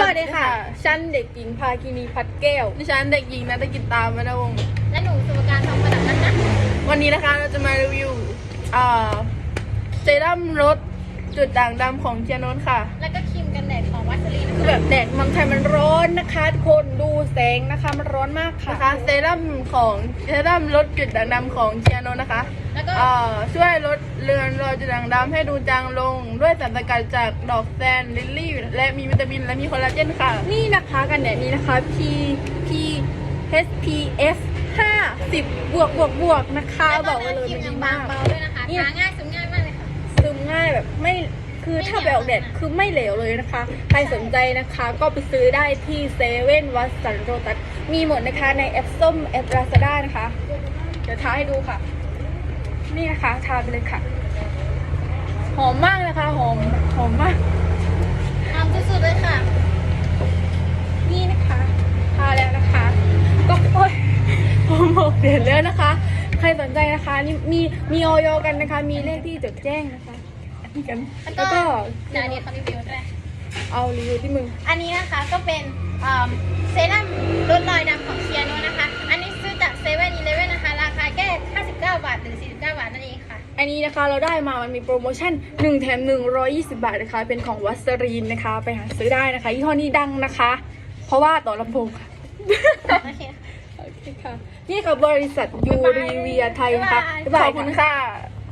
สวัสดีค่ะ ฉันเด็กหญิงภาคินีพัดแก้ว ดิฉันเด็กหญิงนัตกิตตามวรรณวงศ์และหนูสมการทองประดับนั้นนะวันนี้นะคะเราจะมารีวิวอ่าเซรั่มลด จุดด่างดำของเจียโนนค่ะ แล้วก็ครีมกันแดดของวัสลีนคือแบบแดดเมืองไทยมันร้อนนะคะทุกคนดูแสงนะคะมันร้อนมากค่ะนะคะเซรั่มของเซรั่มลดจุดด่างดำของเจียโนนนะคะแล้วก็อ่าช่วยลดเลือนรอยจุดด่างดำให้ดูจางลง ด้วยสารสกัดจากดอกแซนลิลลี่ และมีวิตามินและมีคอลลาเจนค่ะ นี่นะคะกันแดดนี้นะคะ P P SPF 50 บวกบวกบวกนะคะแล้วบอกไว้เลยครีมมันยัดีงบามางก เบาด้วยนะคะนี่ ทาง่ายซึมง่ายมาก แบบไม่คือถ้าไปออกแดดคือไม่เหลวเลยนะคะ ใครสนใจนะคะก็ไปซื้อได้ที่เซเว่นวัสันโรตัสมีหมดนะคะในแอปส้มแอปลาซาด้านะคะ เดี๋ยวทาให้ดูค่ะ นี่นะคะทาไปเลยค่ะ หอมมากนะคะหอมหอมมากทำสุดๆเลยค่ะ นี่นะคะทาแล้วนะคะ ก็โอ๊ยผมบอกเด็ดแล้วนะคะ ใครสนใจนะคะนี่มีมีออยกันนะคะ มีเลขที่จดแจ้งนะคะอันนี้ กัน แล้วแล้วก็ก็เดี๋ยวนี้เขารีวิวด้วย เอารีวิวที่มึง อันนี้นะคะก็เป็นเอิ่มเซรั่มลดรอยดำของเชียโนนะคะ อันนี้ซื้อจากเซเว่นอีเลเว่นนะคะ ราคาแค่ 59 บาท หรือ 49 บาทนั่นเองค่ะ อันนี้นะคะเราได้มามันมีโปรโมชั่น 1 แถม 120 บาทนะคะ เป็นของวัสรีนนะคะ ไปหาซื้อได้นะคะยี่ห้อนี้ดังนะคะ เพราะว่าต่อลำโพงค่ะ โอเคโอเคค่ะ นี่ค่ะบริษัทยูรีเวียไทยนะคะบ๊ายบายบ๊ายขบาอยบคุณค่ะค่ะ